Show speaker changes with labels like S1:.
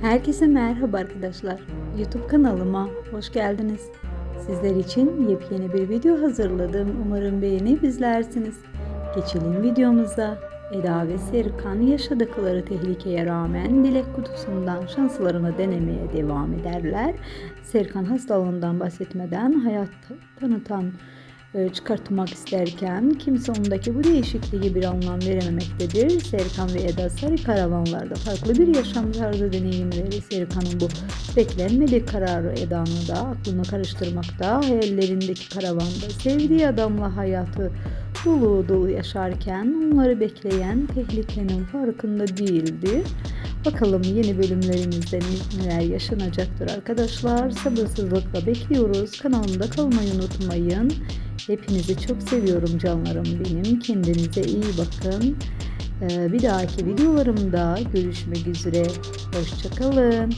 S1: Herkese merhaba arkadaşlar. YouTube kanalıma hoş geldiniz. Sizler için yepyeni bir video hazırladım. Umarım beğenip izlersiniz. Geçelim videomuza. Eda ve Serkan yaşadıkları tehlikeye rağmen dilek kutusundan şanslarını denemeye devam ederler. Serkan hastalığından bahsetmeden hayat tanıtan çıkartmak isterken kimse ondaki bu değişikliğe bir anlam verememektedir. Serkan ve Eda sarı karavanlarda farklı bir yaşam tarzı deneyimleri Serkan'ın bu beklenmedik kararı Eda'nı da aklını karıştırmakta. Hayallerindeki karavanda sevdiği adamla hayatı dolu dolu yaşarken onları bekleyen tehlikenin farkında değildi. Bakalım yeni bölümlerimizde neler yaşanacaktır arkadaşlar. Sabırsızlıkla bekliyoruz. Kanalımda kalmayı unutmayın. Hepinizi çok seviyorum canlarım benim. Kendinize iyi bakın. Ee, Bir dahaki videolarımda görüşmek üzere. Hoşçakalın.